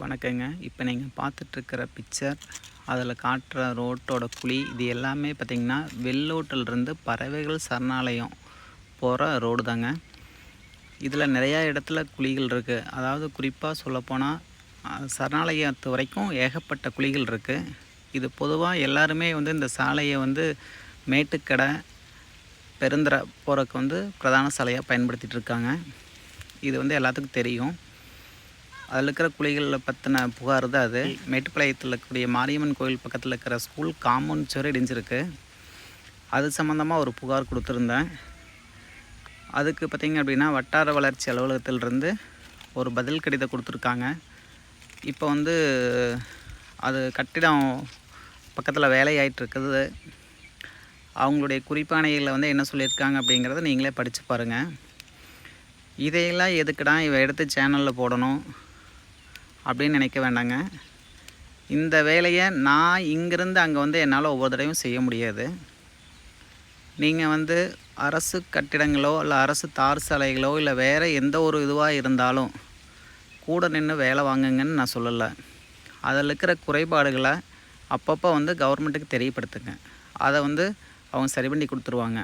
வணக்கங்க. இப்போ நீங்கள் பார்த்துட்ருக்கிற பிக்சர் அதில் காட்டுற ரோட்டோட குழி இது எல்லாமே பார்த்திங்கன்னா வெள்ளோட்டிலிருந்து பறவைகள் சரணாலயம் போகிற ரோடு தாங்க இதில் நிறையா இடத்துல குழிகள் இருக்குது அதாவது குறிப்பாக சொல்லப்போனால் சரணாலயத்து வரைக்கும் ஏகப்பட்ட குழிகள் இருக்குது இது பொதுவாக எல்லாருமே வந்து இந்த சாலையை வந்து மேட்டுக்கடை பெருந்தரை போகிறக்கு வந்து பிரதான சாலையாக பயன்படுத்திகிட்டு இருக்காங்க இது வந்து எல்லாத்துக்கும் தெரியும். அதில் இருக்கிற குழிகளில் பற்றின புகார் தான் அது. மேட்டுப்பாளையத்தில் இருக்கக்கூடிய மாரியம்மன் கோயில் பக்கத்தில் இருக்கிற ஸ்கூல் காம்பவுண்ட் சுவர் இடிஞ்சிருக்கு. அது சம்மந்தமாக ஒரு புகார் கொடுத்துருந்தேன். அதுக்கு பார்த்திங்க அப்படின்னா வட்டார வளர்ச்சி அலுவலகத்திலிருந்து ஒரு பதில் கடிதம் கொடுத்துருக்காங்க. இப்போ வந்து அது கட்டிடம் பக்கத்தில் வேலையாயிட்டு இருக்குது. அவங்களுடைய குறிப்பாணையில் வந்து என்ன சொல்லியிருக்காங்க அப்படிங்கிறத நீங்களே படித்து பாருங்கள் இதையெல்லாம் எதுக்குடா இவ எடுத்து சேனலில் போடணும்? அப்படின்னு நினைக்க வேண்டாங்க. இந்த வேலையை நான் இங்கேருந்து அங்கே வந்து என்னால் ஒவ்வொரு தடவையும் செய்ய முடியாது. நீங்கள் வந்து அரசு கட்டிடங்களோ இல்லை அரசு தார் சாலைகளோ இல்லை வேறு எந்த ஒரு இதுவாக இருந்தாலும் கூட நின்று வேலை வாங்குங்கன்னு நான் சொல்லலை. அதில் இருக்கிற குறைபாடுகளை அப்பப்போ வந்து கவர்மெண்ட்டுக்கு தெரியப்படுத்துங்க. அதை வந்து அவங்க சரி பண்ணி கொடுத்துருவாங்க.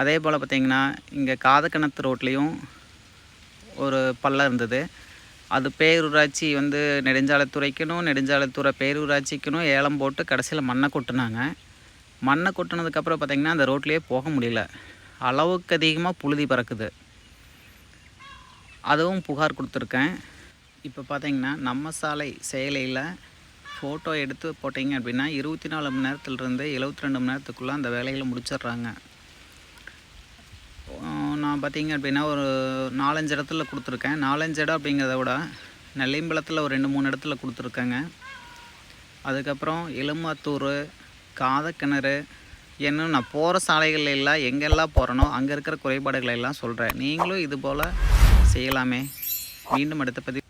அதே போல் பார்த்திங்கன்னா இங்கே காதக்கணத்து ரோட்லேயும் ஒரு பள்ளம் இருந்தது. அது பேரூராட்சி வந்து நெடுஞ்சாலைத்துறைக்கணும் நெடுஞ்சாலைத்துறை பேரூராட்சிக்கணும் ஏலம் போட்டு கடைசியில் மண்ணை கொட்டினாங்க. மண்ணை கொட்டினதுக்கப்புறம் பார்த்திங்கன்னா அந்த ரோட்லேயே போக முடியல. அளவுக்கு அதிகமாக புழுதி பறக்குது. அதுவும் புகார் கொடுத்துருக்கேன். இப்போ பார்த்தீங்கன்னா நம்ம சாலை செயலியில் ஃபோட்டோ எடுத்து போட்டிங்க அப்படின்னா இருபத்தி நாலு மணி நேரத்துலேருந்து எழுபத்தி ரெண்டு மணி நேரத்துக்குள்ளே அந்த வேலைகளை முடிச்சிடுறாங்க. பார்த்தீங்க அப்படின்னா ஒரு நாலஞ்சு இடத்துல கொடுத்துருக்கேன். நாலஞ்சு இடம் அப்படிங்கிறத விட நெல்லிம்பலத்தில் ஒரு ரெண்டு மூணு இடத்துல கொடுத்துருக்கேங்க. அதுக்கப்புறம் எலுமாத்தூர் காதக்கிணறு என்ன நான் போகிற சாலைகள் எல்லாம் எங்கெல்லாம் போகிறனோ அங்கே இருக்கிற குறைபாடுகளை எல்லாம் சொல்கிறேன் நீங்களும் இது போல் செய்யலாமே. மீண்டும் அடுத்த பதிவு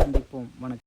சந்திப்போம். வணக்கம்.